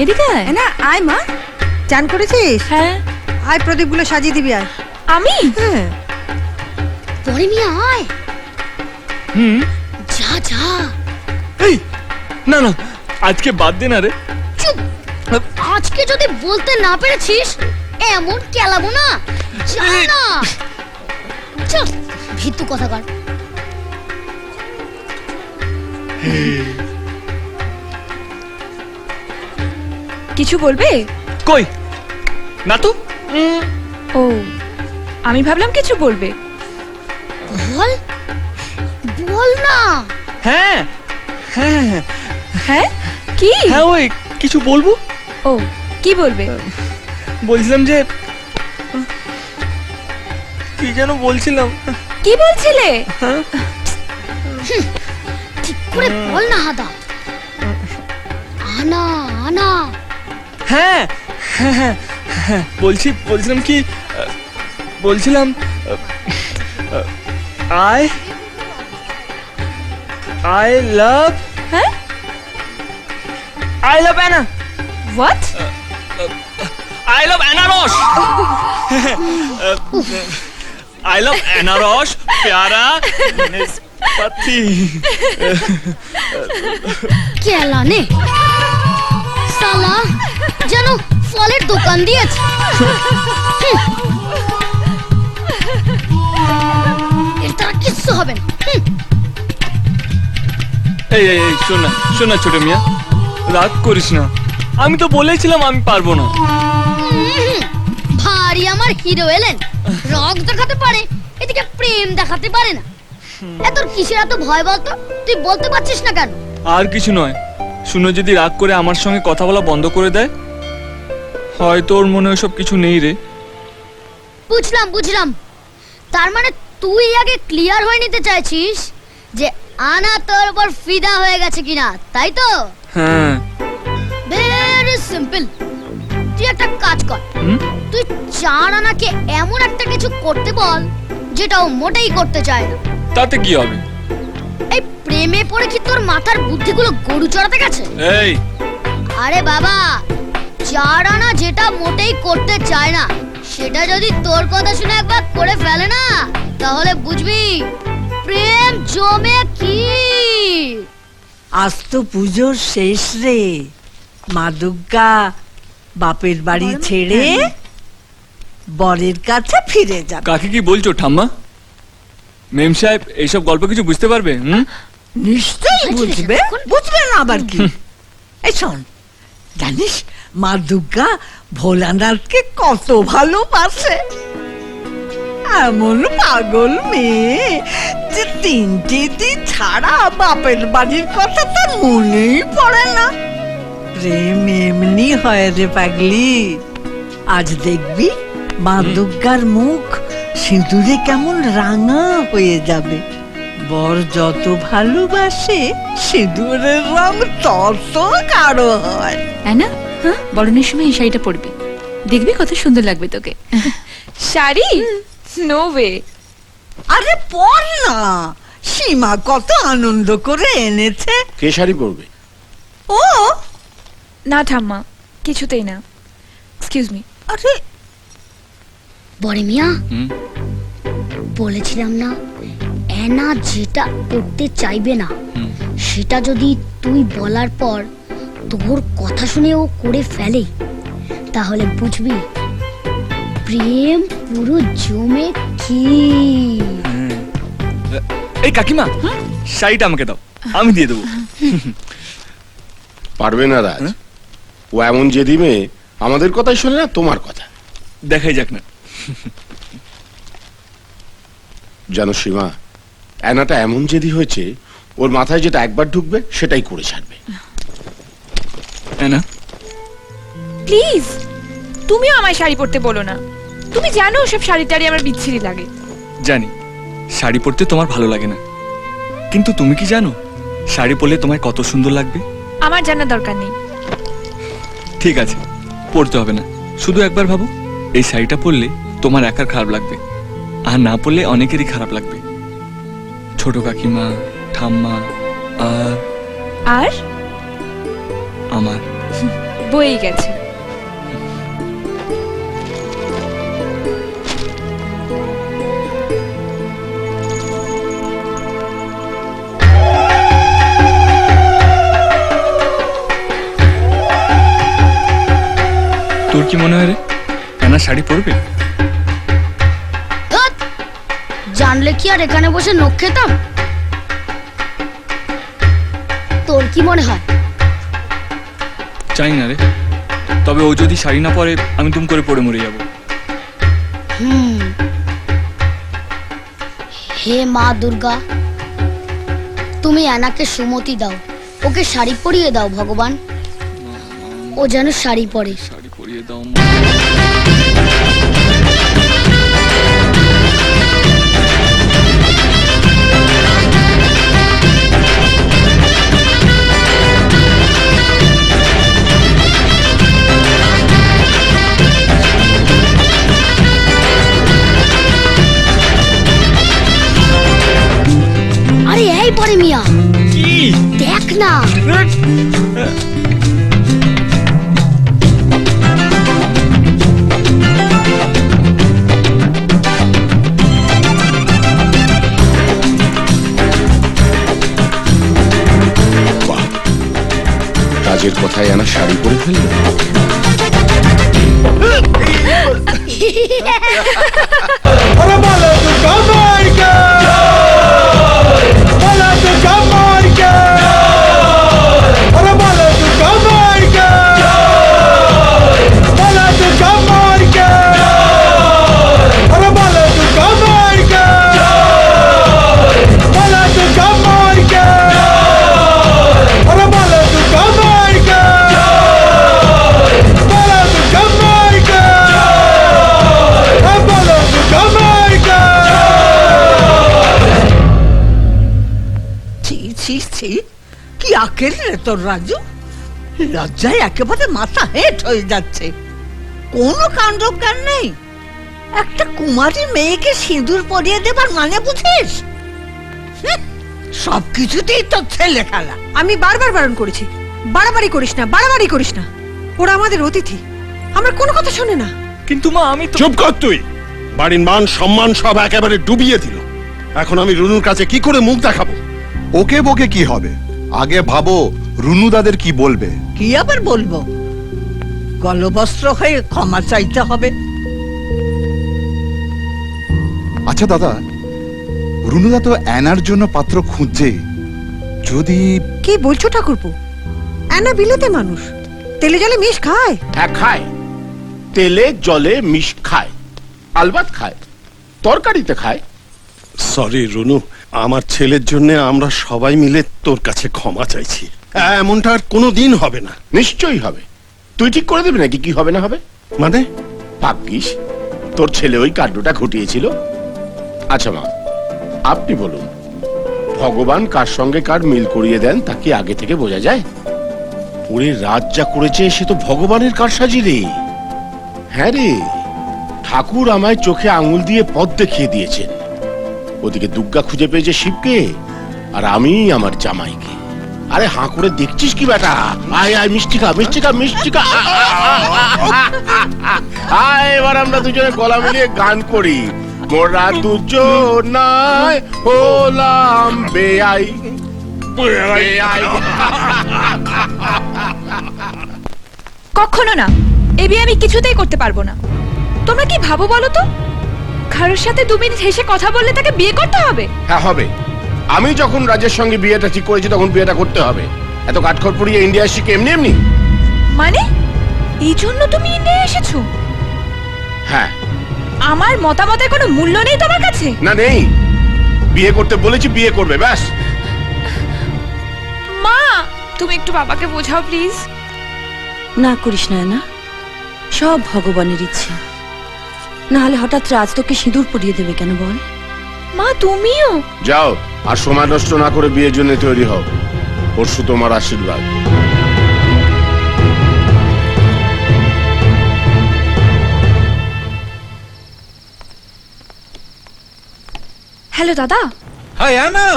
এদিকে আয়। এ না আয় মা। চান করেছিস? হ্যাঁ। আয় প্রদীপগুলো সাজিয়ে দিবি আর আমি? হ্যাঁ। পরে মিয়া আয়। হুম? যা যা। এই না না আজকে বাদ দে না রে। চুপ। আজকে যদি বলতে না পেরেছিস এমন কেলাবো না। যা না। চল ভিতু কথা কর। কিছু বলবে? কই? না তো ও আমি ভাবলাম কিছু বলবে। বল। বল না। হ্যাঁ। হ্যাঁ হ্যাঁ, হ্যাঁ। কি? হ্যাঁ ওই কিছু বলব? ও কি বলবে? বলছিলাম যে কি যেন বলছিলাম। কি বলছিলে? ঠিক করে বল না হাদা। আনা আনা। হ্যাঁ। হ্যাঁ হ্যাঁ, হ্যাঁ বলছি বলছিলাম কি আহ, বলছিলাম আই আই লাভ হ্যাঁ? I love Anna. What I love অ্যানারস। I love অ্যানারস প্যারা পাতি। কেলা নে সালা যেন ফলের দোকান দিয়েছে। এর দ্বারা কিচ্ছু হবে না। এই এই এই শোন না শোন না ছোট মিয়া। রাগ করিস না। আমি তো বলেছিলাম আমি পারব না। ভারী আমার হিরো এলেন। রক দেখাতে পারে এদিকে প্রেম দেখাতে পারে না। এত কিসের এত ভয় বলতো? তুই বলতে পারছিস না কেন? আর কিছু নয়। শুনো যদি রাগ করে আমার সঙ্গে কথা বলা বন্ধ করে দেয় হয়তো ওর মনে ওসব কিছু নেই রে। বুঝলাম বুঝলাম। তার মানে তুই আগে ক্লিয়ার হয়ে নিতে চাইছিস যে আনা তোর উপর ফিদা হয়ে গেছে কিনা তাই তো? হ্যাঁ। ভেরি সিম্পল তুই একটা কাজ কর। তুই চার আনাকে এমন একটা কিছু করতে বল যেটা ও মোটেই করতে চায় না। তাতে কি হবে? এই প্রেমে পড়ে কি তোর মাথার বুদ্ধিগুলো গরু চড়াতে গেছে? এই। আরে বাবা চার আনা যেটা মোটেই করতে চায় না সেটা যদি তোর কথা শুনে একবার করে ফেলে না তাহলে বুঝবি প্রেম জমে কি? আজ তো পুজোর শেষ রে মা দুর্গা বাপের বাড়ি ছেড়ে বরের কাছে ফিরে যাবে। কাকে কি বলছো ঠাম্মা? মেম সাহেব এইসব গল্প কিছু বুঝতে পারবে হুম? নিশ্চয়ই হয়েছে বুঝবে। এখন? বুঝবে না আবার কি। এই শোন জানিস মা দুর্গা ভোলানাথকে কত ভালোবাসে। এমন পাগল মেয়ে যে তিনটে দিন ছাড়া বাপের বাড়ির কথা তো মনেই পড়ে না। প্রেম এমনি হয় রে পাগলি। আজ দেখবি মা দুর্গার মুখ সিঁদুরে কেমন রাঙা হয়ে যাবে। বর যত ভালোবাসে সিঁদুরের রং তত গাঢ় হয়। না হ্যাঁ? বরণের সময় এই শাড়িটা পরবি। দেখবি কত সুন্দর লাগবে তোকে। শাড়ি? নো ওয়ে আরে পর না। সীমা কত আনন্দ করে এনেছে। কে শাড়ি পরবে? ও! না ঠাম্মা কিছুতেই না। এক্সকিউজ মি আরে বড় মিয়া হুম? বলেছিলাম না এনা যেটা করতে চাইবে না সেটা যদি তুই বলার পর তোর কথা শুনে ও করে ফেলে তাহলে বুঝবি প্রেম পুরো জমে কি এই কাকিমা শাড়িটা আমাকে দাও আমি দিয়ে দেবো। পারবে না রাজ। হ্যাঁ? ও এমন জেদি মেয়ে আমাদের কথাই শোনে না তোমার কথা। দেখাই যাক না। জানো সীমা অ্যানাটা এমন জেদি হয়েছে ওর মাথায় যেটা একবার ঢুকবে সেটাই করে ছাড়বে। না প্লিজ তুমিও আমায় শাড়ি পরতে বলো না। তুমি জানো সব শাড়ি টাড়ি আমার বিচ্ছিরি লাগে। জানি শাড়ি পরতে তোমার ভালো লাগে না। কিন্তু তুমি কি জানো শাড়ি পরলে তোমায় কত সুন্দর লাগবে? আমার জানার দরকার নেই। ঠিক আছে পরতে হবে না। শুধু একবার ভাবো এই শাড়িটা পরলে তোমার একার খারাপ লাগবে। আর না পরলে অনেকেরই খারাপ লাগবে। ছোট কাকিমা ঠাম্মা আর আর? আমার। বয়েই গেছে। তোর কি মনে হয় রে? অ্যানা শাড়ি পরবে! জানলে কি আর এখানে বসে নখ খেতাম? তোর কি মনে হয়? চাই না রে। তবে ও যদি শাড়ি না পরে আমি তুম করে পড়ে মরে যাব। হুম। হে মা দুর্গা তুমি অ্যানাকে সুমতি দাও। ওকে শাড়ি পরিয়ে দাও ভগবান। ও যেন শাড়ি পরে। শাড়ি পরিয়ে দাও আরে মিয়া কি? দেখ না কাজের কথায় অ্যানা শাড়ি পরে ফেলল। ছি কি আকেল রে তোর রাজু? লজ্জায় একেবারে মাথা হেট হয়ে যাচ্ছে। কোনো কাণ্ড জ্ঞান নেই। একটা কুমারী মেয়েকে সিঁদুর পরিয়ে দেবার মানে বুঝিস? সব কিছুতেই তোর ছেলে খেলা। আমি বারবার বারণ করেছি। বাড়াবাড়ি করিস না বাড়াবাড়ি করিস না। ওরা আমাদের অতিথি। আমরা কোনো কথা শোনে না। কিন্তু মা আমি চুপ কর তুই। বাড়ির মান সম্মান সব একেবারে ডুবিয়ে দিল। এখন আমি রুনুর কাছে কি করে মুখ দেখাবো? ওকে বকে কি হবে? আগে ভাবো রুনু দাদের কি বলবে? কি আবার বলব? গলবস্ত্র হয়ে ক্ষমা চাইতে হবে। আচ্ছা দাদা রুনুদা তো অ্যানার জন্য পাত্র খুঁজছে। যদি কি বলছো ঠাকুরপো? অ্যানা বিলেতে মানুষ। তেলে জলে মিশ খায়। হ্যাঁ খায়। তেলে জলে মিশ খায়। আলবাত খায়। তরকারিতে খায়। সরি রুনু আমার ছেলের জন্য আমরা সবাই মিলে তোর কাছে ক্ষমা চাইছি। এমনটা আর কোনো দিন হবে না। নিশ্চয়ই হবে। তুই ঠিক করে দিবি নাকি কি হবে না হবে? মানে? ভাগ্যিস তোর ছেলে ওই কাণ্ডটা ঘটিয়েছিল। আচ্ছা মা আপনি বলুন ভগবান কার সঙ্গে কার মিল করিয়ে দেন তা কি আগে থেকে বোঝা যায়? ওরে রাত যা করেছে সে তো ভগবানের কারসাজি রে। হ্যাঁ রে ঠাকুর আমায় চোখে আঙুল দিয়ে পথ দেখিয়ে দিয়েছেন। ওদিকে দুর্গা খুঁজে পেয়েছে শিবকে আর আমি আমার জামাইকে। আরে হাঁ করে দেখছিস কি বেটা আয় আয়, মিষ্টিকা মিষ্টিকা মিষ্টিকা। আয়, এবার আমরা দুজনে গলা মিলিয়ে গান করি। মোরা দুজন হলাম বেআই। কখনো না, এ বিয়ে আমি কিছুতেই করতে পারব না। তোমরা কি ভাবো বলো তো? কারোর সাথে দু মিনিট হেসে কথা বললে তাকে বিয়ে করতে হবে? হ্যাঁ হবে। আমি যখন রাজের সঙ্গে বিয়েটা ঠিক করেছি তখন বিয়েটা করতে হবে। এত কাঠখড় পুড়িয়ে ইন্ডিয়া শিখে এমনি এমনি? মানে? এই জন্য তুমি ইন্ডিয়া এসেছ? হ্যাঁ। আমার মতামতের কোনো মূল্য নেই তোমার কাছে? না নেই। বিয়ে করতে বলেছি বিয়ে করবে ব্যাস। মা তুমি একটু বাবাকে বোঝাও প্লিজ। না করিস না না। সব ভগবানের ইচ্ছে। না হলে হঠাৎ রাজ তোকে সিঁদুর পরিয়ে দেবে কেন বল? মা তুমিও? যাও আর সময় নষ্ট না করে বিয়ের জন্য তৈরি হও। পরশু তোমার আশীর্বাদ। হ্যালো দাদা। Hi Anna!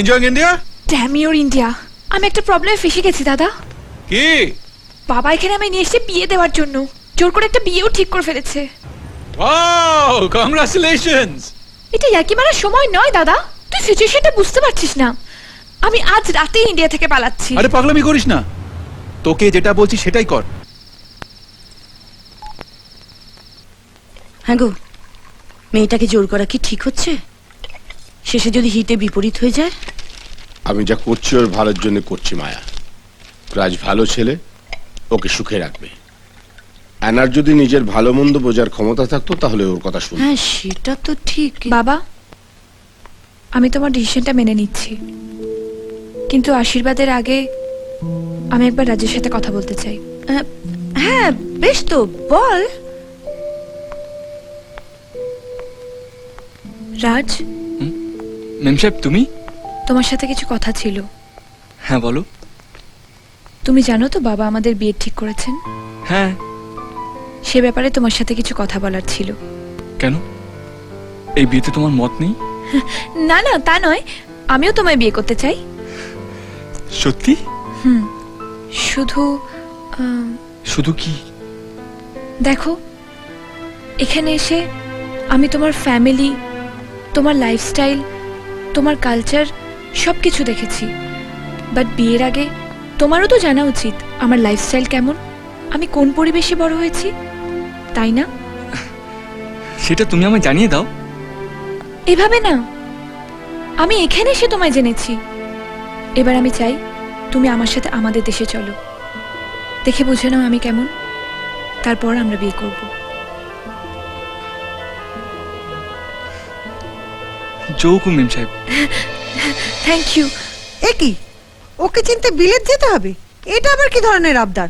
Enjoying India? Damn your India আমি একটা প্রবলেমে ফেসে গেছি দাদা। কি? বাবা এখানে আমায় নিয়ে এসে বিয়ে দেওয়ার জন্য। জোর করে একটা বিয়েও ঠিক করে ফেলেছে। ওয়াও কংগ্রাচুলেশনস এটা ইয়ার্কি মারার সময় নয় দাদা। তুই সিচুয়েশনটা বুঝতে পারছিস না। আমি আজ রাতে ইন্ডিয়া থেকে পালাচ্ছি। আরে পাগলামি করিস না। তোকে যেটা বলছি সেটাই কর। হ্যাঁ গো মেয়েটাকে জোর করা কি ঠিক হচ্ছে? শেষে যদি হিতে বিপরীত হয়ে যায়? আমি যা করছি ওর ভালোর জন্য করছি মায়া। রাজ ভালো ছেলে ওকে সুখে রাখবে। অ্যানার যদি নিজের ভালো মন্দ বোঝার ক্ষমতা থাকতো তাহলে ওর কথা শুন হ্যাঁ সেটা তো ঠিক। বাবা আমি তোমার ডিসিশনটা মেনে নিচ্ছি। কিন্তু আশীর্বাদের আগে আমি একবার রাজের সাথে কথা বলতে চাই। হ্যাঁ বেশ তো বল। রাজ? মেম সাহেব তুমি? তোমার সাথে কিছু কথা ছিল। হ্যাঁ বলো। তুমি জানো তো বাবা আমাদের বিয়ে ঠিক করেছেন? হ্যাঁ সে ব্যাপারে তোমার সাথে কিছু কথা বলার ছিল। কেন? এই বিয়েতে তোমার মত নেই? না না তা নয়। আমিও তোমায় বিয়ে করতে চাই। সত্যি? হুম। শুধু আহ, শুধু কি? দেখো এখানে এসে আমি তোমার ফ্যামিলি তোমার লাইফস্টাইল তোমার কালচার সব কিছু দেখেছি। বাট বিয়ের আগে তোমারও তো জানা উচিত আমার লাইফস্টাইল কেমন আমি কোন পরিবেশে বড় হয়েছি। তাই না? সেটা তুমি আমায় জানিয়ে দাও। এভাবে না। আমি এখানে এসে তোমায় জেনেছি। এবার আমি চাই তুমি আমার সাথে আমাদের দেশে চলো। দেখে বুঝে নাও আমি কেমন। তারপর আমরা বিয়ে করব। মেম সাহেব। থ্যাংক ইউ এ কি? ওকে চিনতে বিলেত যেতে হবে? এটা আবার কি ধরনের আবদার?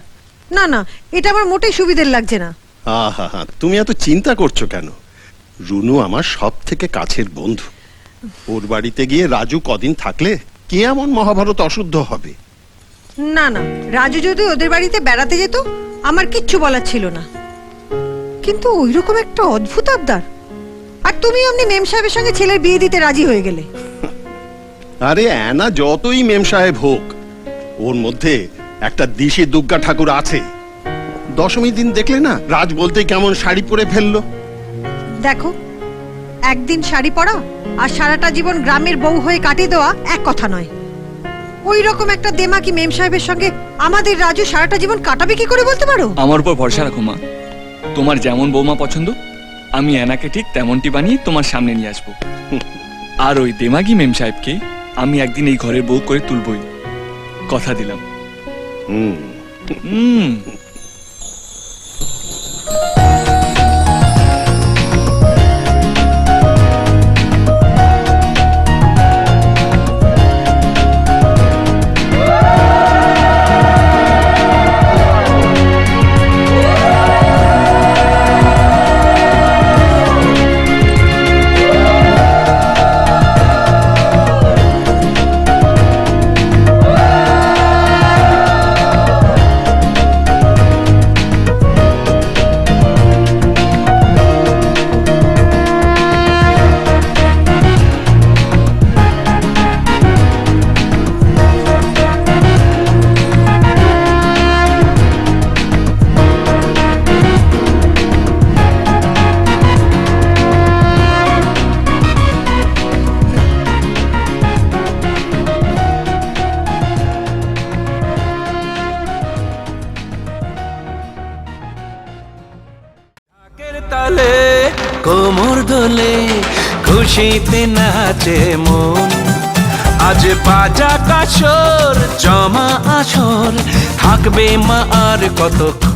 না না এটা আমার মোটেই সুবিধের লাগছে না। আহা হা তুমি এত চিন্তা করছ কেন? রুনু আমার সব থেকে কাছের বন্ধু। ওর বাড়িতে গিয়ে রাজু কদিন থাকলে কি এমন মহাভারত অশুদ্ধ হবে? না না রাজু যদি ওদের বাড়িতে বেড়াতে যেত আমার কিচ্ছু বলার ছিল না। কিন্তু ওইরকম একটা অদ্ভুত আবদার। আর তুমি অমনি মেম সাহেবের সঙ্গে ছেলের বিয়ে দিতে রাজি হয়ে গেলে। আরে অ্যানা যতই মেম সাহেব হোক ওর মধ্যে একটা দিশি দুর্গা ঠাকুর আছে। দশমী দিন দেখলে না রাজ বলতে কেমন শাড়ি পরে ফেলল। দেখো একদিন শাড়ি পরা আর সারাটা জীবন গ্রামের বউ হয়ে কাটিয়ে দেওয়া এক কথা নয়। ওই রকম একটা দেমাকি মেম সাহেবের সঙ্গে আমাদের রাজু সারাটা জীবন কাটাবে কি করে বলতে পারো? আমার উপর ভরসা রাখো মা। তোমার যেমন বৌমা পছন্দ আমি অ্যানাকে ঠিক তেমনটি বানিয়ে তোমার সামনে নিয়ে আসব। আর ওই দেমাগি মেম সাহেবকে আমি একদিন এই ঘরের বউ করে তুলবই। কথা দিলাম। হুম। হুম। খুশিতে নাচে মন। আজ বাজা কাছর জমা আসর। থাকবে মা আর কতক্ষণ?